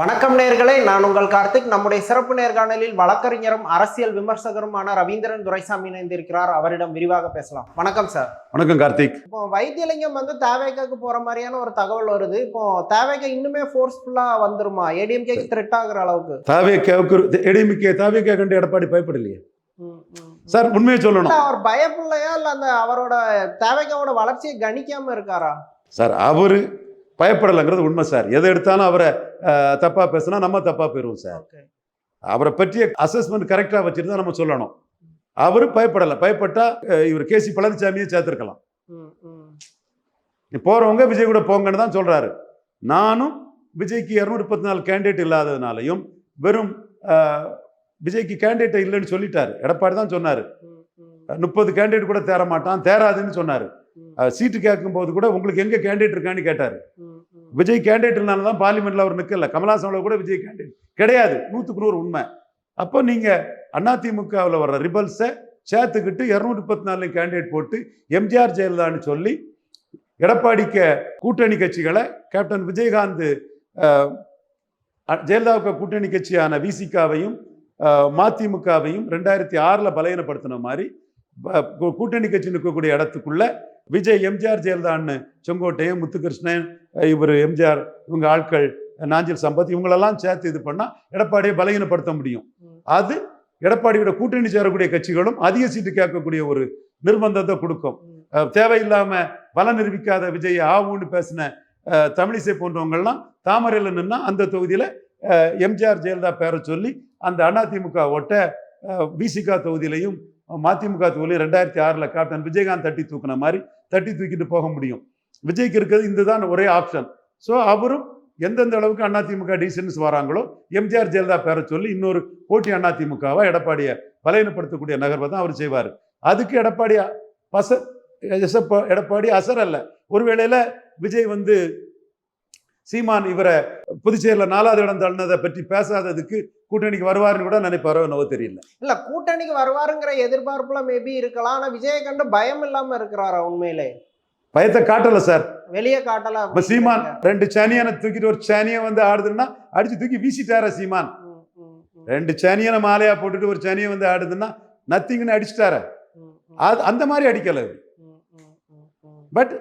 வணக்கம் நேர்களே நான் உங்கள் கார்த்திக். நம்முடைய சிறப்பு நேர்காணலில் வழக்கறிஞரும் அரசியல் விமர்சகருமான ரவீந்திரன் துரைசாமி இணைந்திருக்கிறார். அவரிடம் விரிவாக பேசலாம். வணக்கம் சார் வணக்கம் கார்த்திக். இப்போ வைத்தியலிங்கம் வந்து தேவைக்காக்கு போற மாதிரியான ஒரு தகவல் வருது. இப்போ தேவைக்க இன்னுமே ஃபோர்ஸ்ஃபுல்லா வந்துருமா? ஏடிஎம்கேக்கு த்ரெட் ஆகுற அளவுக்கு. தாவேக்காவுக்கு எடிமிக்கே தாவேக்கா கண்டு எடப்பாடி பயப்படலையே. சார் உண்மையை சொல்லணும். அவர் பயப்பில்லையா இல்ல அந்த அவரோட தேவைக்காவோட வளர்ச்சியை கணிக்காம இருக்காரா? சார் அவரு பயப்படலைங்கிறது உண்மை சார். எதை எடுத்தாலும் அவரை அஹ், தப்பா பேசினா நம்ம தப்பா போயிருவோம் சார். அவரை பற்றிய அசஸ்மெண்ட் கரெக்டாக வச்சுட்டு தான் நம்ம சொல்லணும். அவரு பயப்படலை. பயப்பட்டா இவர் கேசி பழனிசாமியை சேர்த்துருக்கலாம். போறவங்க விஜய் கூட போங்கன்னு தான் சொல்றாரு. நானும் விஜய்க்கு இரநூத்தி முப்பத்தி நாலு கேண்டிடேட் இல்லாததுனாலையும் வெறும் விஜய்க்கு கேண்டிடேட் இல்லைன்னு சொல்லிட்டாரு. எடப்பாடி தான் சொன்னாரு. முப்பது கேண்டிடேட் கூட தேர மாட்டான் தேராதுன்னு சொன்னாரு. சீட்டு கேட்கும் போது கூட உங்களுக்கு எங்க கேண்டிடேட் இருக்கான்னு கேட்டாரு. விஜய் கேண்டிடேட்னால தான் பார்லிமெண்ட்ல அவர் நிக்கல. கமலாசனில் கூட விஜய் கேண்டிடேட் கிடையாது. நூற்றுக்கு நூறு உண்மை. அப்போ நீங்க அதிமுகவில் வர்ற ரிபல்ஸை சேர்த்துக்கிட்டு இரநூத்தி முப்பத்தி நாலு கேண்டிடேட் போட்டு எம்ஜிஆர் ஜெயலலிதான்னு சொல்லி எடப்பாடிக்க கூட்டணி கட்சிகளை கேப்டன் விஜயகாந்த் ஜெயலலிதாவுக்கு கூட்டணி கட்சியான விசிகாவையும் மதிமுகவையும் ரெண்டாயிரத்தி ஆறில் பலகீனப்படுத்தின மாதிரி கூட்டணி கட்சி நிற்கக்கூடிய இடத்துக்குள்ள விஜய் எம்ஜிஆர் ஜெயலலிதான்னு செங்கோட்டையன் முத்துகிருஷ்ணன் இவர் எம்ஜிஆர் இவங்க ஆட்கள் நாஞ்சில் சம்பத் இவங்களெல்லாம் சேர்த்து இது பண்ணால் எடப்பாடியை பலகீனப்படுத்த முடியும். அது எடப்பாடியோட கூட்டணி சேரக்கூடிய கட்சிகளும் அதிக சீட்டு கேட்கக்கூடிய ஒரு நிர்பந்தத்தை கொடுக்கும். தேவையில்லாம பலம் நிரூபிக்காத விஜய் ஆவுன்னு பேசின தமிழிசை போன்றவங்கள்லாம் தாமரையில் நின்னா அந்த தொகுதியில் எம்ஜிஆர் ஜெயலலிதா பேரை சொல்லி அந்த அதிமுக ஓட்ட விசிகா தொகுதியிலையும் மதிமுக தொகுதியிலையும் ரெண்டாயிரத்தி ஆறில் கேப்டன் விஜயகாந்த் தட்டி தூக்குன மாதிரி தட்டி தூக்கிட்டு போக முடியும். விஜய்க்கு இருக்கிறது இந்த தான் ஒரே ஆப்ஷன் ஸோ அவரும் எந்தெந்த அளவுக்கு அதிமுக டிசிஷன்ஸ் வராங்களோ எம்ஜிஆர் ஜெயலலிதா பேரை சொல்லி இன்னொரு போட்டி அதிமுகவை எடப்பாடியை பலையனப்படுத்தக்கூடிய நகர்வை தான் அவர் செய்வார். அதுக்கு எடப்பாடி பச எசப்ப- எடப்பாடி அசர் அல்ல. ஒரு வேளையில் விஜய் வந்து சீமான் இவரை புதுச்சேரியில் நாலாவது இடம் தள்ளினதை பற்றி பேசாததுக்கு கூட்டணிக்கு வருவாருன்னு கூட நினைப்பாரோ என்னவோ தெரியல. இல்ல கூட்டணிக்கு வருவாருங்கிற எதிர்பார்ப்புல மேபி இருக்கலாம். ஆனா விஜய கண்டு பயம் இல்லாம இருக்கிறாரா உண்மையிலே? பயத்தை காட்டல சார். வெளியே காட்டல. இப்ப சீமான் ரெண்டு சனியனை தூக்கிட்டு ஒரு சனியை வந்து ஆடுதுன்னா அடிச்சு தூக்கி வீசிட்டார சீமான்? ரெண்டு சனியனை மாலையா போட்டுட்டு ஒரு சனியை வந்து ஆடுதுன்னா நத்திங்னு அடிச்சிட்டார? அது அந்த மாதிரி அடிக்கல. பட்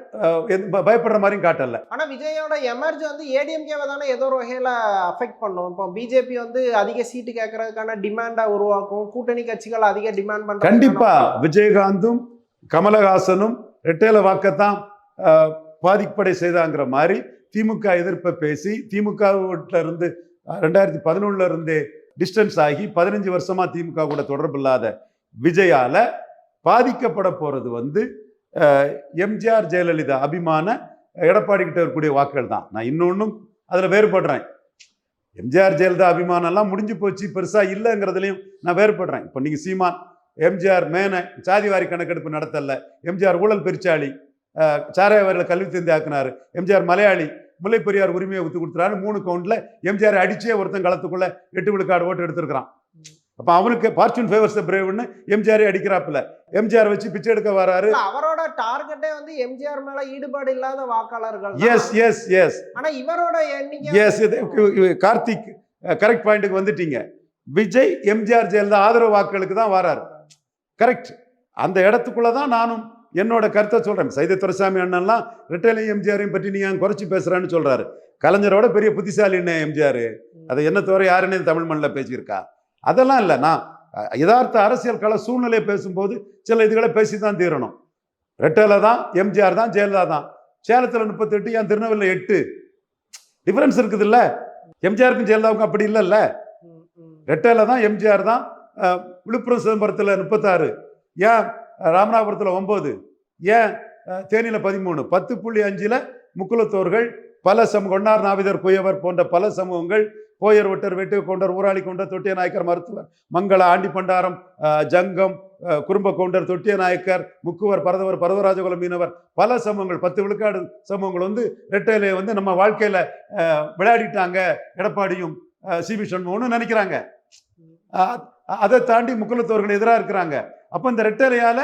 பயப்படுற மாதிரியும் காட்டல. ஆனா விஜயோட எமர்ஜி வந்து ஏடிஎம்கேவை தானே ஏதோ ஒரு வகையில அஃபெக்ட் பண்ணும். இப்போ பிஜேபி வந்து அதிக சீட்டு கேட்கறதுக்கான டிமாண்டா உருவாக்கும். கூட்டணி கட்சிகள் அதிக டிமாண்ட் பண்ற கண்டிப்பா. விஜயகாந்தும் கமலஹாசனும் ரெட்டேல வாக்கத்தான் பாதிப்படை செய்தாங்கிற மாதிரி திமுக எதிர்ப்பை பேசி திமுக இருந்து ரெண்டாயிரத்தி பதினொன்னுல இருந்தே டிஸ்டன்ஸ் ஆகி பதினஞ்சு வருஷமா திமுக கூட தொடர்பு இல்லாத விஜயால பாதிக்கப்பட போறது வந்து எம்ஜிஆர் ஜெயலலிதா அபிமான எடப்பாடி கிட்ட இருக்கக்கூடிய வாக்குகள் தான். நான் இன்னொன்றும் அதில் வேறுபடுறேன். எம்ஜிஆர் ஜெயலலிதா அபிமானம்லாம் முடிஞ்சு போச்சு பெருசாக இல்லைங்கிறதுலையும் நான் வேறுபடுறேன். இப்போ நீங்கள் சீமான் எம்ஜிஆர் மேன சாதிவாரி கணக்கெடுப்பு நடத்தலை எம்ஜிஆர் ஊழல் பெருச்சாளி அஹ், கல்வி தந்தி ஆக்குனாரு எம்ஜிஆர் மலையாளி முல்லை பெரியார் உரிமையை ஒத்து கொடுத்துறாரு மூணு கவுண்டில் எம்ஜிஆர் அடிச்சே ஒருத்தன் களத்துக்குள்ள எட்டு விழுக்காடு ஓட்டு எடுத்திருக்கிறான். அப்ப அவனுக்கு பார்ச்சூன் ஃபேவர்ஸ் பிரேவ்னு எம்ஜிஆர் அடிக்கிறாப்புல. எம்ஜிஆர் வச்சு பிச்சை எடுக்க வராரு. அவரோட டார்கெட்டே வந்து எம்ஜிஆர் மேல ஈடுபாடு இல்லாத வாக்காளர்கள். எஸ் எஸ் எஸ் ஆனா இவரோட எஸ் கார்த்திக் கரெக்ட் பாயிண்ட்டுக்கு வந்துட்டீங்க. விஜய் எம்ஜிஆர் ஜெயலலிதா ஆதரவு வாக்குகளுக்கு தான் வராரு. கரெக்ட் அந்த இடத்துக்குள்ள தான் நானும் என்னோட கருத்தை சொல்றேன். சைத துரைசாமி அண்ணன்லாம் ரெட்டேலையும் எம்ஜிஆரையும் பற்றி நீ ஏன் குறைச்சி பேசுறான்னு சொல்றாரு. கலைஞரோட பெரிய புத்திசாலின்னு எம்ஜிஆர் அதை என்ன தவிர யாருன்னு தமிழ் மண்ணில் பேசியிருக்கா? அதெல்லாம் இல்லை. நான் யதார்த்த அரசியல் கள சூழ்நிலையை பேசும்போது சில இதுகளை பேசி தான் தீரணும். ரெட்டேல தான் எம்ஜிஆர் தான் ஜெயலலிதா தான். சேலத்தில் முப்பத்தெட்டு ஏன் திருநெல்வேலியில் எட்டு? டிஃபரன்ஸ் இருக்குது இல்லை. எம்ஜிஆருக்கும் ஜெயலலிதாவுக்கும் அப்படி இல்லைல்ல. ம், தான் எம்ஜிஆர் தான் விழுப்புரம் சிதம்பரத்தில் முப்பத்தாறு. ஏன் ராமநாதபுரத்தில் ஒம்பது ஏன் தேனியில் பதிமூணு? பத்து புள்ளி அஞ்சில் முக்குலத்தோர்கள் பல சமூக ஒன்னார் நாவிதர் குயவர் போன்ற பல சமூகங்கள் கோயர் ஒட்டர் வெட்டு கொண்டர் ஊராளி கொண்டர் தொட்டிய நாயக்கர் மருத்துவர். மங்கள ஆண்டி பண்டாரம் ஜங்கம் அஹ், குறும்ப கவுண்டர் தொட்டிய நாயக்கர் முக்குவர் பரதவர் பரதராஜகுல மீனவர். பல சமூகங்கள் பத்து விழுக்காடு சமூகங்கள் வந்து ரெட்டையில வந்து நம்ம வாழ்க்கையில விளையாடிட்டாங்க. எடப்பாடியும் சிபி சண்முகம்னு நினைக்கிறாங்க. அதை தாண்டி முக்குலத்தவர்கள் எதிராக இருக்கிறாங்க. அப்போ இந்த ரெட்டலையால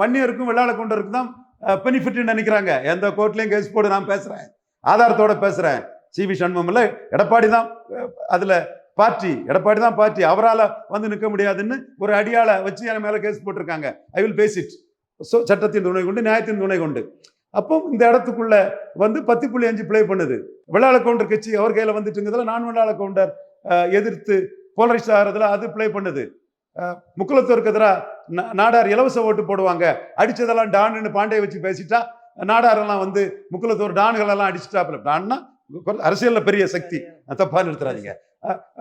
வன்னியருக்கும் வெள்ளாள கொண்டருக்கும் தான் பெனிஃபிட்னு நினைக்கிறாங்க. எந்த கோர்ட்லேயும் கேஸ் போடு நான் பேசுகிறேன் ஆதாரத்தோட பேசுகிறேன் சி வி சண்முகம் இல்லை எடப்பாடி தான் அதில் பார்ட்டி எடப்பாடி தான் பார்ட்டி. அவரால் வந்து நிற்க முடியாதுன்னு ஒரு அடியாளை வச்சு என் மேலே கேஸ் போட்டிருக்காங்க. I will face it so சட்டத்தின் துணை கொண்டு நியாயத்தின் துணை கொண்டு. அப்போ இந்த இடத்துக்குள்ள வந்து பத்து புள்ளி அஞ்சு ப்ளே பண்ணுது. வெள்ளாள கவுண்டர் கட்சி அவர் கையில் வந்துட்டுங்கிறதுல நான் வெள்ளாள கவுண்டர் எதிர்த்து போலரைஸ் ஆகிறதுல அது ப்ளே பண்ணுது. முக்குலத்தோருக்கு எதிராக நாடார் இலவச ஓட்டு போடுவாங்க. அடித்ததெல்லாம் டான்னு பாண்டியை வச்சு பேசிட்டா நாடாரெல்லாம் வந்து முக்குலத்தோர் டான்களெல்லாம் அடிச்சுட்டாப்புல. டான்னா அரசியல்ல பெரிய சக்தி. தப்பா நிறுத்துறாதீங்க.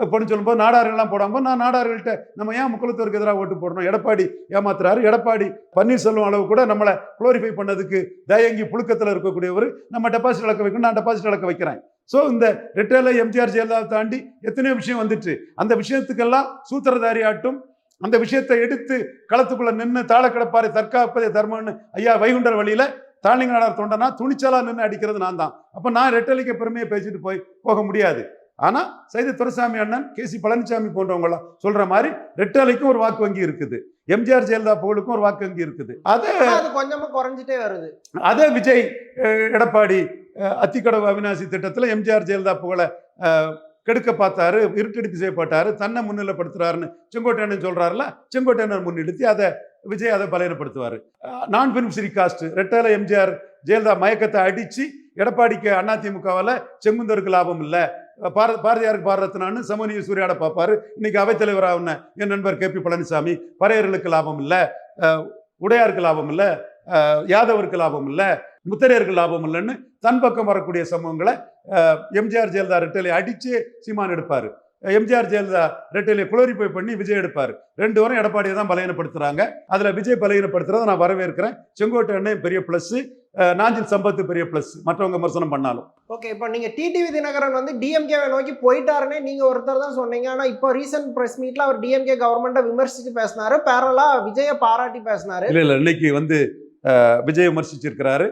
அப்படின்னு சொல்லும்போது நாடார்கள்லாம் போடாமல் நான் நாடார்கள்ட்ட நம்ம ஏன் முக்குலத்தோருக்கு எதிராக ஓட்டு போடணும்? எடப்பாடி ஏமாத்துறாரு. எடப்பாடி பன்னீர்செல்வம் அளவு கூட நம்மளை குளோரிஃபை பண்ணதுக்கு தயங்கி புழுக்கத்தில் இருக்கக்கூடியவர் நம்ம டெபாசிட் இழக்க வைக்கணும். நான் டெபாசிட் இழக்க வைக்கிறேன். ஸோ இந்த ரிட்டைல எம்ஜிஆர் ஜெயலலிதா தாண்டி எத்தனையோ விஷயம் வந்துட்டு அந்த விஷயத்துக்கெல்லாம் சூத்திரதாரி ஆட்டும் அந்த விஷயத்தை எடுத்து களத்துக்குள்ள நின்று தாழ கிடப்பாரை தற்காப்பதே தர்மம்னு ஐயா வைகுண்டர் வழியில தாழ்நிலை நாடார் தொண்டனா துணிச்சலா நின்று அடிக்கிறது நான் தான் அப்ப நான் ரெட்டலிக்க பெருமையை பேசிட்டு போய் போக முடியாது. ஆனா சைத துரைசாமி அண்ணன் கே சி பழனிசாமி போன்றவங்களாம் சொல்ற மாதிரி ரெட்டலைக்கும் ஒரு வாக்கு வங்கி இருக்குது. எம்ஜிஆர் ஜெயலலிதா புகழுக்கும் ஒரு வாக்கு வங்கி இருக்குது. அதை ஆனா அது கொஞ்சமா குறைஞ்சிட்டே வருது. அதே விஜய் எடப்பாடி அத்திக்கடவு அவிநாசி திட்டத்துல எம்ஜிஆர் ஜெயலலிதா புகழ கெடுக்க பார்த்தாரு இருட்டடிப்பு செய்யப்பட்டாரு தன்னை முன்னிலைப்படுத்துறாருன்னு செங்கோட்டையன் சொல்றாருல செங்கோட்டையனர் முன்னிறுத்தி அதை விஜய் அதை பலனப்படுத்துவார் நான் பெனிஃபிஷரி காஸ்ட் ரெட்டல எம்ஜிஆர் ஜெயலலிதா மயக்கத்தை அடித்து எடப்பாடிக்கு அதிமுகவால் செங்குந்தருக்கு லாபம் இல்லை. பாரத் பாரதியாருக்கு பாரதத்தினான்னு சமூக சூர்யாட பார்ப்பாரு இன்னைக்கு அவைத்தலைவராக என் நண்பர் கே பி பழனிசாமி. பறையர்களுக்கு லாபம் இல்லை. உடையாருக்கு லாபம் இல்லை. யாதவருக்கு லாபம் இல்லை. முத்தரையருக்கு லாபம் இல்லைன்னு தன் பக்கம் வரக்கூடிய சமூகங்களை எம்ஜிஆர் ஜெயலலிதா ரெட்டலை அடித்து சீமான் எடுப்பார். எம்ஜிஆர் ஜெயலலிதா ரெட்டலை குளோரிஃபை பண்ணி விஜய் எடுப்பார். ரெண்டு வரும் எடப்பாடியை தான் பலகீனப்படுத்துறாங்க. அதுல விஜய் பலகீனப்படுத்துறதை நான் வரவேற்கிறேன். செங்கோட்டை அண்ணன் பெரிய பிளஸ் நாஞ்சில் சம்பத்து பெரிய பிளஸ் மற்றவங்க விமர்சனம் பண்ணாலும். ஓகே இப்போ நீங்க டிடிவி தினகரன் வந்து டிஎம்கேவை நோக்கி போயிட்டாருன்னே நீங்க ஒருத்தர் தான் சொன்னீங்க. ஆனா இப்போ ரீசன்ட் பிரஸ் மீட்ல அவர் டிஎம்கே கவர்மெண்ட்டை விமர்சிச்சு பேசினாரு. பேரலா விஜய பாராட்டி பேசினாரு. இல்ல இல்ல இன்னைக்கு வந்து விஜய் விமர்சிச்சிருக்கிறாரு.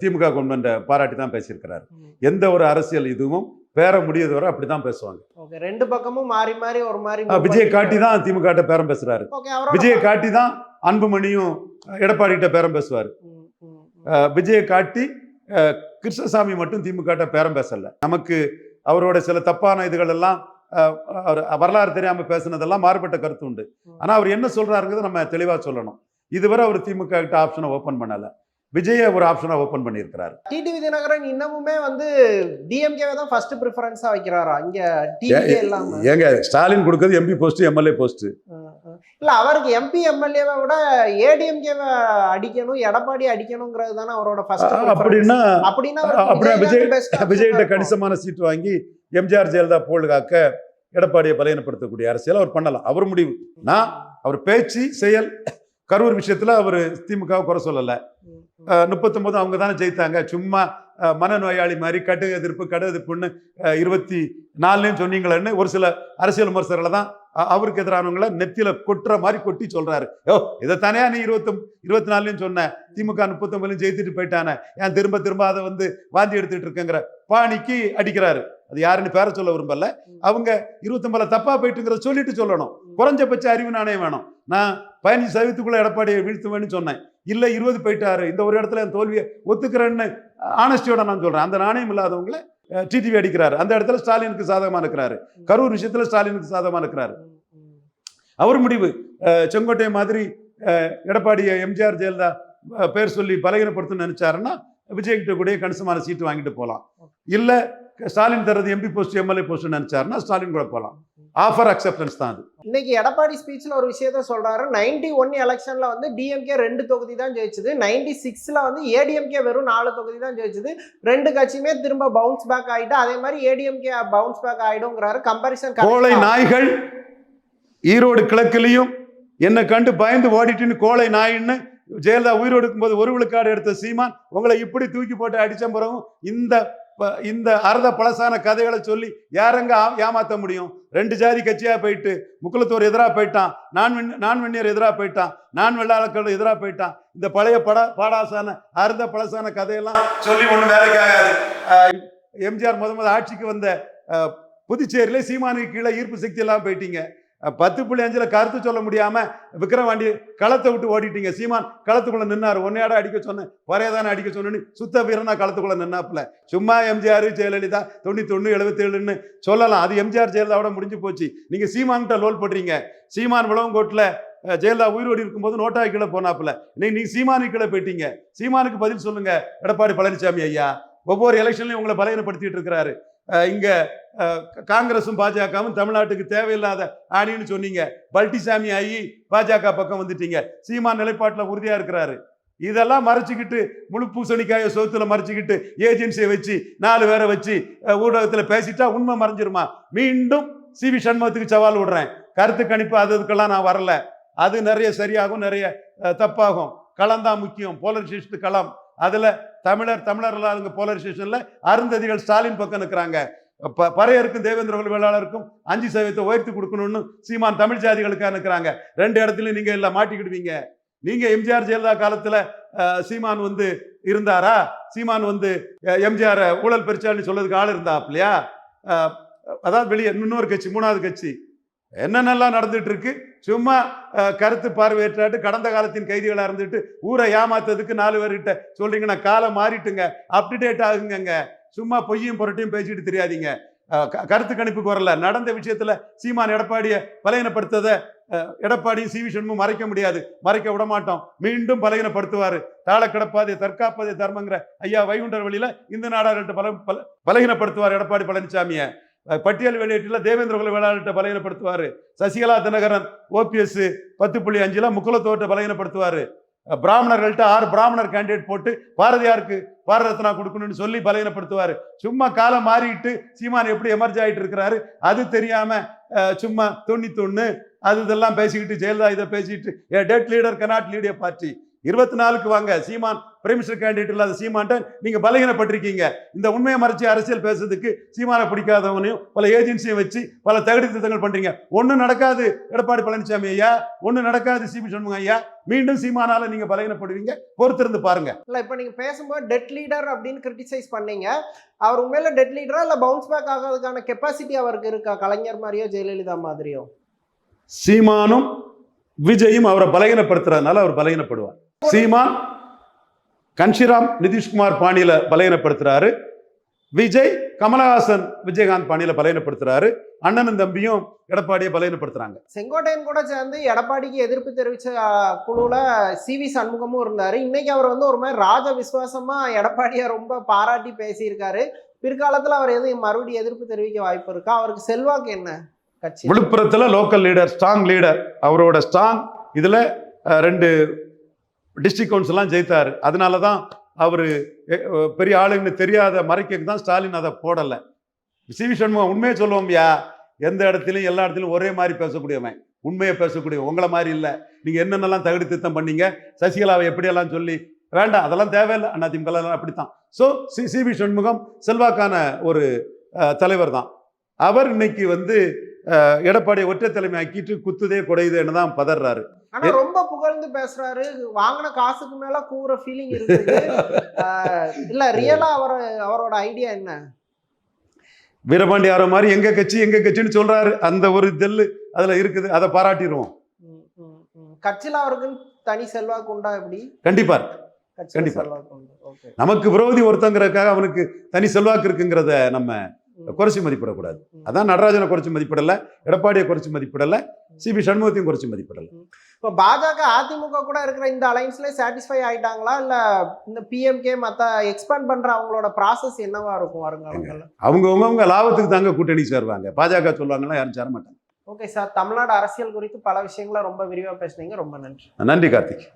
திமுக கவர்மெண்ட்டை பாராட்டி தான் பேசியிருக்கிறாரு. எந்த ஒரு அரசியல் இதுவும் பேர முடியாத வரை அப்படிதான் பேசுவாங்க. ஓகே ரெண்டு பக்கமும் மாறி மாறி ஒரு மாதிரி விஜய் காட்டி தான் திமுக பேரம் பேசுறாரு. விஜயை காட்டி தான் அன்புமணியும் எடப்பாடி கிட்ட பேரம் பேசுவார். விஜயை காட்டி கிருஷ்ணசாமி மட்டும் திமுக கிட்ட பேரம் பேசல. நமக்கு அவரோட சில தப்பான இதுகள் எல்லாம் அவர் வரலாறு தெரியாம பேசுனதெல்லாம் மாறுபட்ட கருத்து உண்டு. ஆனா அவர் என்ன சொல்றாருங்கிறத நம்ம தெளிவா சொல்லணும். இதுவரை அவர் திமுக கிட்ட ஆப்ஷனை ஓபன் பண்ணல. விஜயை ஒரு ஆப்ஷனை ஓபன் பண்ணியிருக்கிறாரு. டிடிவி தினகரன் இன்னமுமே வந்து டிஎம்கேவை தான் ஃபர்ஸ்ட் ப்ரிஃபரன்ஸா வைக்கிறாரா? இங்க டிவிகே இல்லாம. ஏங்க ஸ்டாலின் கொடுக்கறது எம்பி போஸ்ட் எம்எல்ஏ போஸ்ட். இல்ல அவருக்கு எம்பி எம்எல்ஏவை விட ஏடிஎம்கேவை அடிக்கணும் எடப்பாடி அடிக்கணுங்கிறது தானே அவரோட ஃபர்ஸ்ட் அப்படின்னா அப்படின்னா அப்படின்னா விஜய் விஜய்கிட்ட. கணிசமான சீட் வாங்கி எம்ஜிஆர் ஜெயலலிதா போல் காக்க எடப்பாடியை பலகீனப்படுத்தக்கூடிய அரசியல் அவர் பண்ணலாம். அவர் முடிவு. நான் அவர் பேச்சு செயல் கரூர் விஷயத்துல அவர் திமுக குறை சொல்லல. முப்பத்தொன்பது அவங்க தானே ஜெயித்தாங்க. சும்மா மனநோயாளி மாதிரி கடு எதிர்ப்பு கடு எதிர்ப்புன்னு இருபத்தி நாலுன்னு சொன்னீங்களேன்னு ஒரு சில அரசியல் விமர்சகர்களை தான் அவருக்கு எதிரானவங்கள நெத்தியில கொட்டுற மாதிரி கொட்டி சொல்றாரு. ஓ இதைத்தானே நீ இருபத்தி இருபத்தி நாலுன்னு சொன்ன. திமுக முப்பத்தொம்பதுலையும் ஜெயித்துட்டு போயிட்டானே. ஏன் திரும்ப திரும்ப அதை வந்து வாந்தி எடுத்துட்டு இருக்கங்கிற பாணிக்கு அடிக்கிறாரு. அது யாருன்னு பேர சொல்ல விரும்பல. அவங்க இருபத்தொன்பதுல தப்பா போயிட்டுங்கிறத சொல்லிட்டு சொல்லணும். குறைஞ்சபட்ச அறிவு நானே வேணும். நான் பதினஞ்சு சதவீதத்துக்குள்ள எடப்பாடியை வீழ்த்துவேன்னு சொன்னேன். இல்ல இருபது போயிட்டாரு. இந்த ஒரு இடத்துல என் தோல்வியை ஒத்துக்கிறேன்னு ஆனஸ்டியோட நான் சொல்றேன். அந்த நாணயம் இல்லாதவங்கள டிடிவி அடிக்கிறாரு. அந்த இடத்துல ஸ்டாலினுக்கு சாதகமா இருக்கிறாரு. கரூர் விஷயத்துல ஸ்டாலினுக்கு சாதகமா இருக்கிறாரு. அவர் முடிவு செங்கோட்டை மாதிரி எடப்பாடியை எம்ஜிஆர் ஜெயலலிதா பேர் சொல்லி பலகீனப்படுத்தணும்னு நினைச்சாருன்னா விஜய்கிட்ட கூட கணிசமான சீட்டு வாங்கிட்டு போகலாம் இல்ல ஸ்டாலின் தரது எம்பி போஸ்ட் எம்எல்ஏ போஸ்ட் நினைச்சாருன்னா ஸ்டாலின் கூட போகலாம் ஆஃபர் அக்செப்டன்ஸ் தான் அது. இன்னைக்கு எடப்பாடி ஸ்பீச்ல ஒரு விஷயத்த சொல்றாரு. நைன்டி ஒன் எலெக்ஷன்ல வந்து டிஎம்கே ரெண்டு தொகுதி தான் ஜெயிச்சது. நைன்டி சிக்ஸ்ல வந்து ஏடிஎம்கே வெறும் நாலு தொகுதி தான் ஜெயிச்சது. ரெண்டு கட்சியுமே திரும்ப பவுன்ஸ் பேக் ஆயிட்டு அதே மாதிரி ஏடிஎம்கே பவுன்ஸ் பேக் ஆயிடுங்கிறாரு. கம்பாரிசன் கோழை நாய்கள் ஈரோடு கிழக்குலையும் என்னை கண்டு பயந்து ஓடிட்டுன்னு கோழை நாயின்னு ஜெயலலிதா உயிரோடு இருக்கும்போது ஒரு விழுக்காடு எடுத்த சீமான் உங்களை இப்படி தூக்கி போட்டு அடிச்ச பிறகும் இந்த இந்த அறத பழசான கதைகளை சொல்லி யாரங்க ஏமாற்ற முடியும்? ரெண்டு ஜாதி கட்சியாக போயிட்டு முக்குலத்தோர் எதிராக போயிட்டான் நான் நான் வெண்ணியர் எதிராக போயிட்டான் நான் வெள்ளாளக்கள் எதிராக போயிட்டான். இந்த பழைய பட பாடாசான அறுத பழசான கதையெல்லாம் சொல்லி ஒன்றும் வேலைக்காகாது எம்ஜிஆர் முத முத ஆட்சிக்கு வந்த புதுச்சேரியில் சீமானுக்கு கீழே ஈர்ப்பு சக்தி எல்லாம் போயிட்டீங்க. பத்து புள்ளி அஞ்சில் கருத்து சொல்ல முடியாமல் விக்ரவாண்டி களத்தை விட்டு ஓடிட்டீங்க. சீமான் களத்துக்குள்ளே நின்னார். ஒன்னையாட அடிக்க சொன்னேன். ஒரேதானே அடிக்க சொன்னேன்னு சுத்த வீரனா களத்துக்குள்ளே நின்னாப்புல. சும்மா எம்ஜிஆர் ஜெயலலிதா தொண்ணூத்தொன்னு எழுபத்தேழுன்னு சொல்லலாம். அது எம்ஜிஆர் ஜெயலலிதாவோட முடிஞ்சு போச்சு. நீங்கள் சீமான்கிட்ட லோல் போடுறீங்க. சீமான் விளவங்கோட்டில் ஜெயலலிதா உயிரோடு இருக்கும்போது நோட்டாய் கீழே போனாப்புல. நீங்கள் நீங்கள் சீமானுக்கு கீழே போயிட்டீங்க. சீமானுக்கு பதில் சொல்லுங்க. எடப்பாடி பழனிசாமி ஐயா. ஒவ்வொரு எலெக்ஷன்லையும் உங்களை பலகீனப்படுத்திட்டு இருக்கிறாரு. இங்கே காங்கிரஸும் பாஜகவும் தமிழ்நாட்டுக்கு தேவையில்லாத ஆணின்னு சொன்னீங்க. பல்டிசாமி ஆகி பாஜக பக்கம் வந்துட்டீங்க. சீமான் நிலைப்பாட்டில் உறுதியாக இருக்கிறாரு. இதெல்லாம் மறைச்சிக்கிட்டு முழு பூசணிக்காய சோத்துல மறைச்சிக்கிட்டு ஏஜென்சியை வச்சு நாலு பேரை வச்சு ஊடகத்தில் பேசிட்டா உண்மை மறைஞ்சிருமா? மீண்டும் சி. வி. சண்முகத்துக்கு சவால் விடுறேன். கருத்து கணிப்பு அது இதுக்கெல்லாம் நான் வரல. அது நிறைய சரியாகும் நிறைய தப்பாகும். களம் தான் முக்கியம். போலரைசேஷன் களம். அதில் தமிழர் தமிழர் இல்லாதவங்க போலரைசேஷன்ல அருந்ததிகள் ஸ்டாலின் பக்கம் இருக்கிறாங்க ப- பறையருக்கும் தேவேந்திர வேளாளருக்கும் அஞ்சு சதவீதத்தை உயர்த்தி கொடுக்கணும்னு சீமான் தமிழ் ஜாதிகளுக்காக இருக்கிறாங்க ரெண்டு இடத்துலையும் நீங்க எல்லாம் மாட்டிக்கிடுவீங்க. நீங்க எம்ஜிஆர் ஜெயலலிதா காலத்துல சீமான் வந்து இருந்தாரா? சீமான் வந்து எம்ஜிஆர் ஊழல் பெருச்சாள்னு சொல்றதுக்கு ஆள் இருந்தா இல்லையா அதாவது வெளியே இன்னொரு கட்சி மூணாவது கட்சி. என்னென்னலாம் நடந்துட்டு இருக்கு சும்மா கருத்து பார்வையற்றாட்டு கடந்த காலத்தின் கைதிகளாக இருந்துட்டு ஊரை ஏமாத்ததுக்கு நாலு பேர்கிட்ட சொல்றீங்கன்னா காலம் மாறிட்டுங்க அப்டேட் ஆகுங்கங்க. சும்மா பொய்யும் புரட்டையும் பேசிட்டு தெரியாதீங்க. க- கருத்து கணிப்புக்கு வரல நடந்த விஷயத்துல சீமான் எடப்பாடியை பலகீனப்படுத்தத எடப்பாடியும் சி வி சண்முகம் மறைக்க முடியாது. மறைக்க விட மாட்டோம் மீண்டும் பலகீனப்படுத்துவாரு. தாழ கிடப்பாதே தற்காப்பதே தர்மங்கிற ஐயா வைகுண்டர் வழியில இந்த நாடார்கள்ட்ட பல பல- பலகீனப்படுத்துவார் எடப்பாடி பழனிசாமியை பட்டியல் வெளியீட்டில் தேவேந்திர குல வேளாளர்கிட்ட பலகீனப்படுத்துவார். சசிகலா தினகரன் ஓபிஎஸ் பத்து புள்ளி அஞ்சில் முக்குலத்தோட்ட பலகீனப்படுத்துவார். பிராமணர்கள்ட்ட ஆறு பிராமணர் கேண்டிடேட் போட்டு பாரதியாருக்கு பாரத ரத்னா கொடுக்கணும்னு சொல்லி பலகீனப்படுத்துவார். சும்மா காலம் மாறிட்டு சீமான் எப்படி எமர்ஜ் ஆகிட்டு இருக்கிறாரு அது தெரியாமல் சும்மா தொண்ணூத்தொன்னு அது இதெல்லாம் பேசிக்கிட்டு ஜெயலலிதா இதை பேசிக்கிட்டு a dead leader cannot லீடிய party இருபத்தி நாலுக்கு வாங்க. சீமான் பிரைம் மினிஸ்டர் கேண்டிடேட் இல்லாத சீமான்ட்ட நீங்க பலகீனப்பட்டிருக்கீங்க. இந்த உண்மையை மறைச்சு அரசியல் பேசுறதுக்கு சீமானை பிடிக்காதவனையும் பல ஏஜென்சியும் வச்சு பல தகுதி திட்டங்கள் பண்றீங்க. ஒண்ணும் நடக்காது எடப்பாடி பழனிசாமி ஐயா. ஒண்ணும் நடக்காது சிபி சண்முகம் ஐயா. மீண்டும் சீமானால நீங்க பலகீனப்படுவீங்க. பொறுத்திருந்து பாருங்க. இல்ல இப்போ நீங்க பேசும்போது டெட் லீடர் அப்படின்னு கிரிட்டிசைஸ் பண்ணீங்க. அவர் உண்மையில டெட் லீடரா இல்ல பவுன்ஸ் பேக் ஆகிறதுக்கான கெப்பாசிட்டி அவருக்கு இருக்கா? கலைஞர் மாதிரியோ ஜெயலலிதா மாதிரியோ? சீமானும் விஜயும் அவரை பலகீனப்படுத்துறதுனால அவர் பலகீனப்படுவார். சீமான் கன்ஷிராம் நிதிஷ்குமார் பாணியில பலகீனப்படுத்துறாரு. விஜய் கமலஹாசன் விஜயகாந்த் பாணியில பலகீனப்படுத்துறாரு. அண்ணனும் தம்பியும் எடப்பாடியை பலகீனப்படுத்துறாங்க. செங்கோட்டையன் கூட சேர்ந்து எடப்பாடிக்கு எதிர்ப்பு தெரிவிச்ச அஹ், குழுல சி. வி. சண்முகமும் இருந்தாரு. இன்னைக்கு அவர் வந்து ஒரு மாதிரி ராஜ விசுவாசமா எடப்பாடியை ரொம்ப பாராட்டி பேசியிருக்காரு. பிற்காலத்துல அவர் எதுவும் மறுபடியும் எதிர்ப்பு தெரிவிக்க வாய்ப்பு இருக்கா? அவருக்கு செல்வாக்கு என்ன கட்சி விழுப்புரத்துல லோக்கல் லீடர் ஸ்ட்ராங் லீடர் அவரோட ஸ்ட்ராங் இதுல ரெண்டு டிஸ்ட்ரிக்ட் கவுன்சிலாம் ஜெயித்தார். அதனால தான் அவர் பெரிய ஆளுங்கன்னு தெரியாத மறைக்க தான் ஸ்டாலின் அதை போடலை. சி வி சண்முகம் உண்மையை சொல்லுவோம்யா எந்த இடத்துலையும் எல்லா இடத்துலையும் ஒரே மாதிரி பேசக்கூடியவன். உண்மையை பேசக்கூடிய உங்களை மாதிரி இல்லை. நீங்கள் என்னென்னலாம் தகுதி திருத்தம் பண்ணீங்க சசிகலாவை எப்படியெல்லாம் சொல்லி வேண்டாம் அதெல்லாம் தேவையில்லை. அண்ணா திமுக அப்படித்தான். So C C V Shanmugam செல்வாக்கான ஒரு தலைவர் தான். அவர் இன்னைக்கு வந்து எடப்பாடியை ஒற்றை தலைமை ஆக்கிட்டு குத்துதே குடையுதேன்னு தான் பதறாரு. ஆனா ரொம்ப புகழ்ந்து பேசுறாரு. வாங்கின காசுக்கு மேல கூற ஃபீலிங் இருக்குது. இல்ல ரியலா அவர் அவரோட ஐடியா என்ன? வீரபாண்டி ஆரோ மாதிரி எங்க கட்சி எங்க கட்சின்னு சொல்றாரு. அந்த ஒரு தெல்லு அதுல இருக்குது. அதை பாராட்டிடுவோம். கட்சியில அவருக்குன்னு தனி செல்வாக்கு உண்டா எப்படி? கண்டிப்பா. கண்டிப்பா. நமக்கு விரோதி ஒருத்தங்கிறதுக்காக அவனுக்கு தனி செல்வாக்கு இருக்குங்கிறத நம்ம. குறைச்சி மதிப்பிடக்கூடாது. அதான் நடராஜனை குறைச்சி மதிப்பிடல எடப்பாடியை குறைச்சி மதிப்பிடல சிபி சண்முகத்தையும் குறைச்சி மதிப்பிடல. இப்போ பாஜக அதிமுக கூட இருக்கிற இந்த அலைன்ஸ்ல சாட்டிஸ்ஃபை ஆயிட்டாங்களா? இல்ல இந்த பிஎம்கே மத்த எக்ஸ்பேண்ட் பண்ற அவங்களோட ப்ராசஸ் என்னவா இருக்கும் வருங்காலங்கள்ல அவங்க அவங்க லாபத்துக்கு தாங்க கூட்டணி சேருவாங்க. பாஜக சொல்லுவாங்களா யாரும் சேர மாட்டாங்க. ஓகே சார் தமிழ்நாடு அரசியல் குறித்து பல விஷயங்களை ரொம்ப விரிவா பேசுனீங்க. ரொம்ப நன்றி. நன்றி கார்த்திக்.